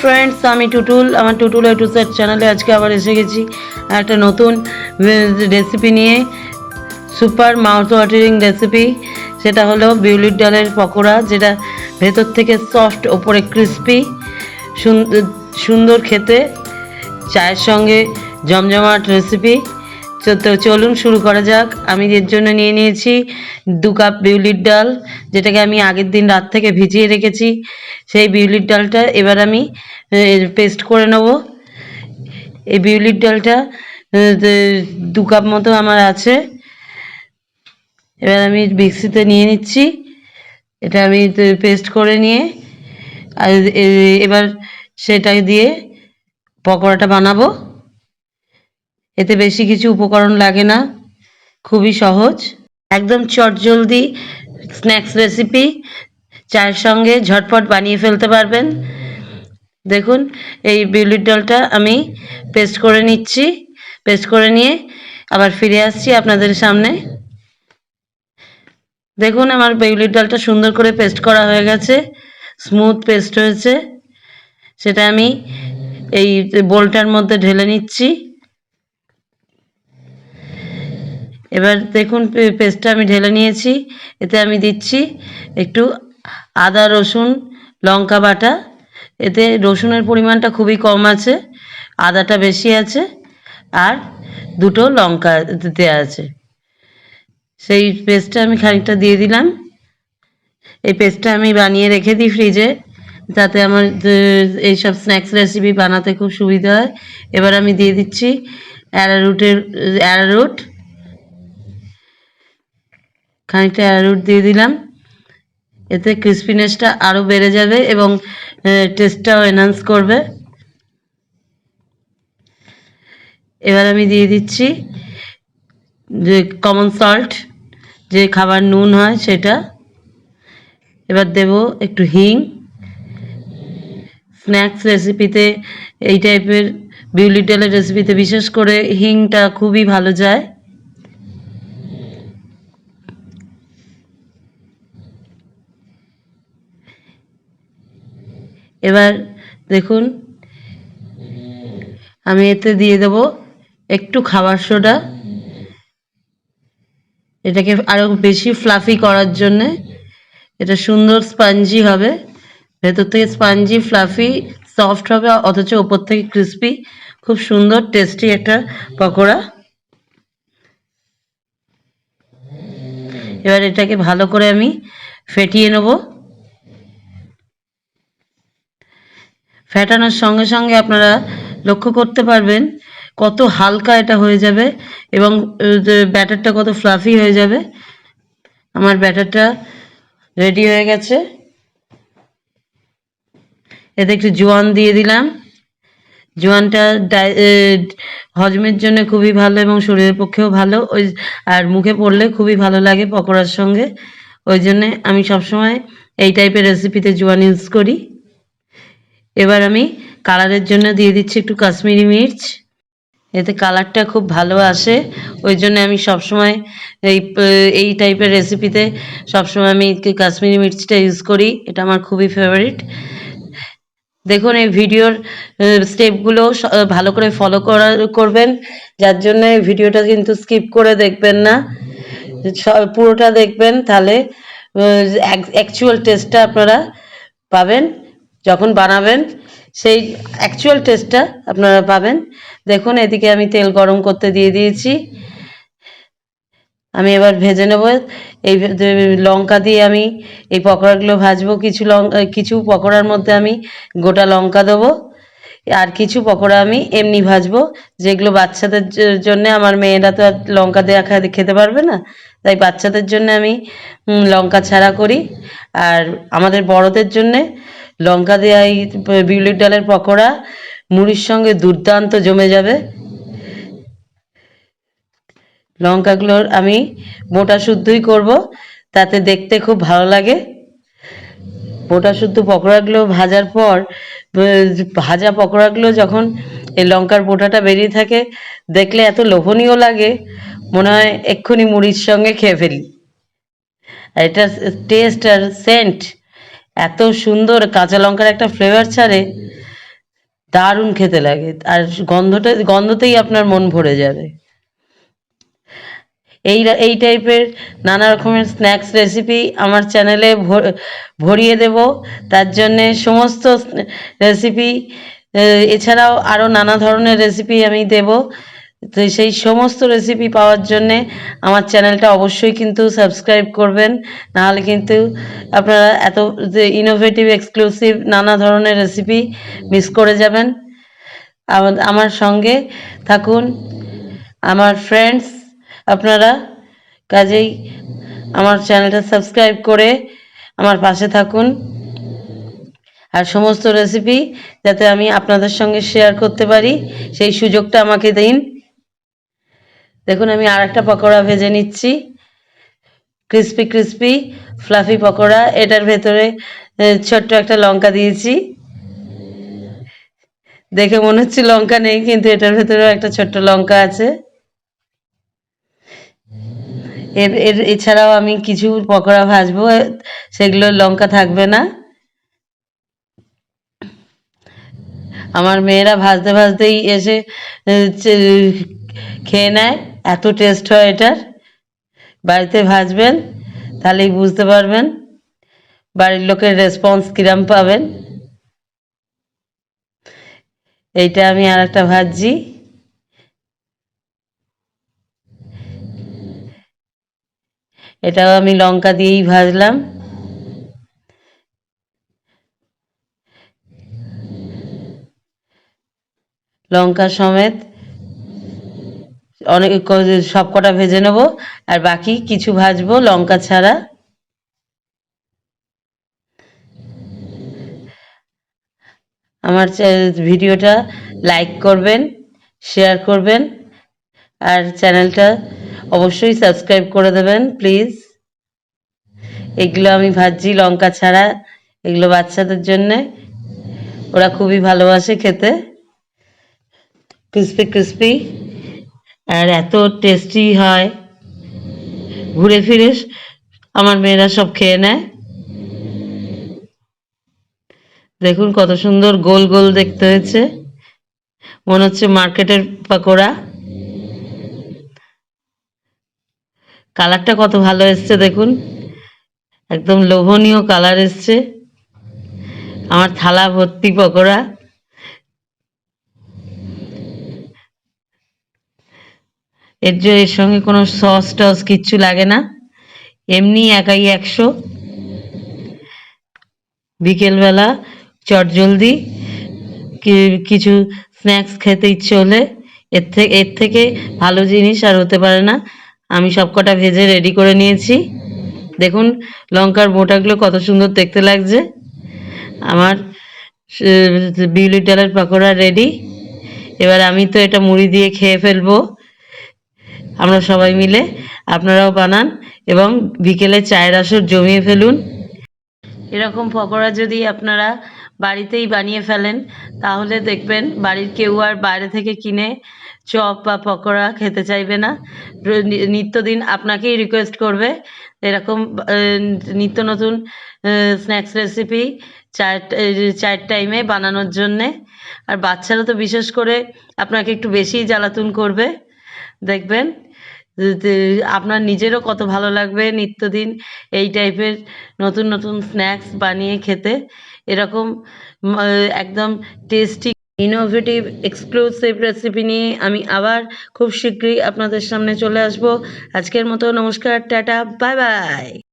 Friends আমি টুটুল, আমার Tutul two set চ্যানেলে আজকে আবার এসে গেছি। একটা নতুন রেসিপি নিয়ে সুপার মাউথ ওয়াটারিং রেসিপি সেটা হলো বিউলির ডালের পকোড়া, যেটা ভেতর থেকে সফট ওপরে ক্রিস্পি সুন্দর খেতে, চায়ের সঙ্গে জমজমাট রেসিপি তো চলুন, শুরু করা যাক। আমি এর জন্য নিয়ে নিয়েছি দু কাপ বিউলির ডাল, যেটাকে আমি আগের দিন রাত থেকে ভিজিয়ে রেখেছি। সেই বিউলির ডালটা এবার আমি পেস্ট করে নেব। এই বিউলির ডালটা দু কাপ মতো আমার আছে। এবার আমি মিক্সিতে নিয়ে নিচ্ছি। এটা আমি পেস্ট করে নিয়ে, আর এবার সেটা দিয়ে পকোড়াটা বানাবো। এতে বেশি কিছু উপকরণ লাগে না। খুবই সহজ। একদম চটজলদি স্ন্যাক্স রেসিপি। চায়ের সঙ্গে ঝটপট বানিয়ে ফেলতে পারবেন। দেখুন, এই বিউলির ডালটা আমি পেস্ট করে নিচ্ছি। পেস্ট করে নিয়ে আবার ফিরে আসছি আপনাদের সামনে। দেখুন, আমার বিউলির ডালটা সুন্দর করে পেস্ট করা হয়ে গেছে। স্মুথ পেস্ট হয়েছে। সেটা আমি এই বোলটার মধ্যে ঢেলে নিচ্ছি। এবার দেখুন পেস্টটা আমি ঢেলে নিয়েছি। এতে আমি দিচ্ছি একটু আদা, রসুন, লঙ্কা বাটা। এতে রসুনের পরিমাণটা খুবই কম আছে, আদাটা বেশি আছে, আর দুটো লঙ্কা দেওয়া আছে। সেই পেস্টটা আমি খানিকটা দিয়ে দিলাম। এই পেস্টটা আমি বানিয়ে রেখে দিই ফ্রিজে, যাতে আমার এইসব স্ন্যাক্স রেসিপি বানাতে খুব সুবিধা হয়। এবার আমি দিয়ে দিচ্ছি অ্যারারুটের, অ্যারারুট। খানিকটা অ্যারারুট দিয়ে দিলাম। এতে ক্রিসপিনেসটা আরও বেড়ে যাবে এবং টেস্টটাও এনহান্স করবে। এবার আমি দিয়ে দিচ্ছি যে কমন সল্ট যে খাবার নুন হয় সেটা। এবার দেব একটু হিং। স্ন্যাক্স রেসিপিতে এই টাইপের বিউলি টেলের রেসিপিতে বিশেষ করে হিংটা খুবই ভালো যায়। এবার দেখুন, আমি এতে দিয়ে দেব একটু খাবার সোডা। এটাকে আরও বেশি ফ্লাফি করার জন্যে। এটা সুন্দর স্পাঞ্জি হবে। ভেতর থেকে স্পঞ্জি ফ্লাফি সফট হবে, অথচ ওপর থেকে ক্রিস্পি খুব সুন্দর টেস্টি একটা পকোড়া। এবার এটাকে ভালো করে আমি ফেটিয়ে নেব। ফেটানোর সঙ্গে সঙ্গে আপনারা লক্ষ্য করতে পারবেন কত হালকা এটা হয়ে যাবে এবং ব্যাটারটা কত ফ্লাফি হয়ে যাবে। আমার ব্যাটারটা রেডি হয়ে গেছে। এতে একটু জোয়ান দিয়ে দিলাম। জোয়ানটা হজমের জন্য খুবই ভালো এবং শরীরের পক্ষেও ভালো। ওই, আর মুখে পড়লে খুবই ভালো লাগে পকোড়ার সঙ্গে। ওই জন্যে আমি সবসময় এই টাইপের রেসিপিতে জোয়ান ইউজ করি। এবার আমি কালারের জন্য দিয়ে দিচ্ছি একটু কাশ্মীরি মির্চ। এতে কালারটা খুব ভালো আসে। ওই জন্য আমি সবসময় এই এই টাইপের রেসিপিতে সবসময় আমি কাশ্মীরি মির্চটা ইউজ করি। এটা আমার খুবই ফেভারিট দেখুন, এই ভিডিওর স্টেপগুলো ভালো করে ফলো করা, করবেন। যার জন্য এই ভিডিওটা কিন্তু স্কিপ করে দেখবেন না। পুরোটা দেখবেন। তাহলে অ্যাকচুয়াল টেস্টটা আপনারা পাবেন। যখন বানাবেন, সেই অ্যাকচুয়াল টেস্টটা আপনারা পাবেন। দেখুন, এদিকে আমি তেল গরম করতে দিয়ে দিয়েছি। আমি এবার ভেজে নেব। এই লঙ্কা দিয়ে আমি এই পকোড়াগুলো ভাজবো, কিছু লঙ্কা কিছু পকোড়ার মধ্যে আমি গোটা লঙ্কা দেবো। আর কিছু পকোড়া আমি এমনি ভাজবো, যেগুলো বাচ্চাদের জন্য, আমার মেয়েরা তো আর লঙ্কা দেওয়া খেতে পারবে না। তাই বাচ্চাদের জন্য আমি লঙ্কা ছাড়া করি। আর আমাদের বড়দের জন্যে লঙ্কা দেওয়া এই বিউলির ডালের পকোড়া, মুড়ির সঙ্গে দুর্দান্ত জমে যাবে। লঙ্কাগুলোর আমি মোটা শুদ্ধই করব, তাতে দেখতে খুব ভালো লাগে। মোটা শুদ্ধ পকোড়াগুলো ভাজার পর, ভাজা পকোড়াগুলো যখন এই লঙ্কার বোটাটা বেরিয়ে থাকে, দেখলে এত লোভনীয় লাগে, মনে হয় এক্ষুনি মুড়ির সঙ্গে খেয়ে ফেলি। আর এটা টেস্ট আর সেন্ট এত সুন্দর কাঁচা লঙ্কার একটা ফ্লেভার ছাড়ে, দারুণ খেতে লাগে। আর গন্ধটা, গন্ধতেই আপনার মন ভরে যাবে। এই এই টাইপের নানা রকমের স্ন্যাক্স রেসিপি আমার চ্যানেলে ভর- ভরিয়ে দেব। তার জন্যে সমস্ত রেসিপি এছাড়াও আরও নানা ধরনের রেসিপি আমি দেব। তো সেই সমস্ত রেসিপি পাওয়ার জন্যে আমার চ্যানেলটা অবশ্যই কিন্তু সাবস্ক্রাইব করবেন। নাহলে কিন্তু আপনারা এত যে ইনোভেটিভ এক্সক্লুসিভ নানা ধরনের রেসিপি মিস করে যাবেন। আমা- আমার সঙ্গে থাকুন। আমার ফ্রেন্ডস আপনারা কাজেই আমার চ্যানেলটা সাবস্ক্রাইব করে আমার পাশে থাকুন। আর সমস্ত রেসিপি যাতে আমি আপনাদের সঙ্গে শেয়ার করতে পারি, সেই সুযোগটা আমাকে দিন। দেখুন, আমি আর একটা পকোড়া ভেজে নিচ্ছি। Crispy crispy, fluffy pakora. এটার ভেতরে ছোট্ট একটা লঙ্কা দিয়েছি। দেখে মনে হচ্ছে লঙ্কা নেই, কিন্তু এটার ভেতরেও একটা ছোট্ট লঙ্কা আছে। এর এর, এছাড়াও আমি কিছু পকোড়া ভাজবো সেগুলো লঙ্কা থাকবে না। আমার মেয়েরা ভাজতে, ভাজতেই এসে খেয়ে নেয়। এত টেস্ট হয় এটার? বাড়িতে ভাজবেন, তাহলেই বুঝতে পারবেন। বাড়ির লোকের রেসপন্স কিরাম পাবেন। এইটা আমি আর একটা ভাজছি। এটাও আমি লঙ্কা দিয়েই ভাজলাম। লঙ্কা সমেত অনেক সব কটা ভেজে নেব, আর বাকি কিছু ভাজবো লঙ্কা ছাড়া। আমার ভিডিওটা লাইক করবেন, শেয়ার করবেন, আর চ্যানেলটা অবশ্যই সাবস্ক্রাইব করে দেবেন, প্লিজ। এগুলো আমি ভাজছি লঙ্কা ছাড়া, এগুলো বাচ্চাদের জন্যে। ওরা খুবই ভালোবাসে খেতে। Crispy crispy. আর এত টেস্টি হয়। ঘুরে ফিরে আমার মেয়েরা সব খেয়ে নেয়। দেখুন কত সুন্দর গোল গোল দেখতে হয়েছে। মনে হচ্ছে মার্কেটের পাকোড়া। কালারটা কত ভালো এসছে দেখুন। একদম লোভনীয় কালার এসছে। আমার থালা ভর্তি পকোড়া। এর জন্য এর সঙ্গে কোনো সস টস কিচ্ছু লাগে না। এমনি একাই একশো। বিকেলবেলা চটজলদি কিছু স্ন্যাক্স খেতে ইচ্ছে হলে এর থেকে এর থেকে ভালো জিনিস আর হতে পারে না। আমি সবকটা ভেজে রেডি করে নিয়েছি। দেখুন লঙ্কার মোটাগুলো কত সুন্দর দেখতে লাগছে। আমার বিউলি ডালের পকোড়া রেডি। এবার আমি তো এটা মুড়ি দিয়ে খেয়ে ফেলব। আমরা সবাই মিলে আপনারাও বানান এবং বিকেলে চায়ের আসর জমিয়ে ফেলুন। এরকম পকোড়া যদি আপনারা বাড়িতেই বানিয়ে ফেলেন, তাহলে দেখবেন বাড়ির কেউ আর বাইরে থেকে কিনে চপ বা পকোড়া খেতে চাইবে না। নিত্যদিন আপনাকেই রিকোয়েস্ট করবে এরকম নিত্য নতুন স্ন্যাক্স রেসিপি চায়ের চায়ের টাইমে বানানোর জন্যে। আর বাচ্চারা তো বিশেষ করে আপনাকে একটু বেশিই জ্বালাতন করবে। দেখবেন আপনার নিজেরও কত ভালো লাগবে নিত্যদিন এই টাইপের নতুন নতুন স্ন্যাক্স বানিয়ে খেতে। এরকম একদম টেস্টি ইনোভেটিভ এক্সক্লুসিভ রেসিপি নিয়ে আমি আবার খুব শীঘ্রই আপনাদের সামনে চলে আসব। আজকের মতো নমস্কার, টাটা বাই বাই